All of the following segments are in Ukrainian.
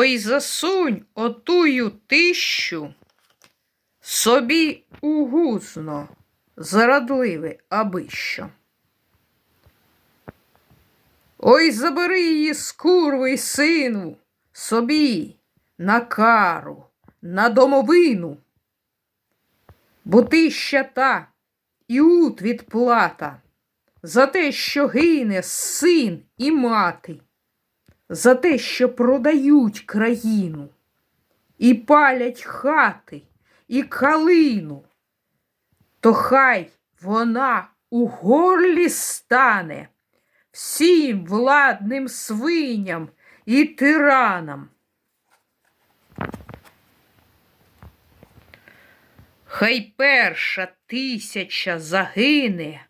Ой, засунь отую тищу собі у гузно, зрадливе аби що. Ой, забери її з курви й сину, собі на кару, на домовину. Бо ти ще та і ут відплата за те, що гине син і мати, за те, що продають країну, і палять хати, і калину, то хай вона у горлі стане всім владним свиням і тиранам. Хай перша тисяча загине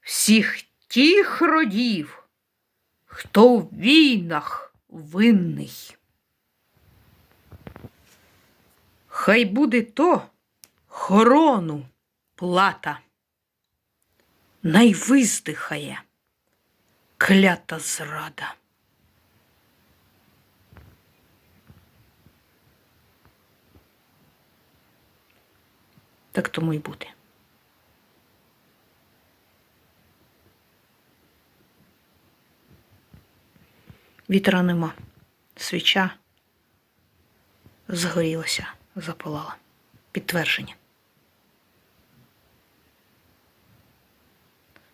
всіх тих родів, хто в війнах винний. Хай буде то хорону плата, найвиздихає клята зрада. Так тому й буде. Вітра нема. Свіча згорілася, запалала. Підтвердження.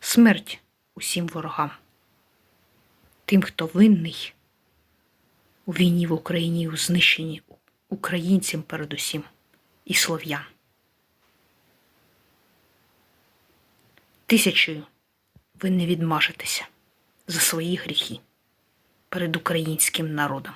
Смерть усім ворогам. Тим, хто винний у війні в Україні, у знищенні українцям передусім і слов'ян. Тисячою ви не відмажетеся за свої гріхи перед українським народом.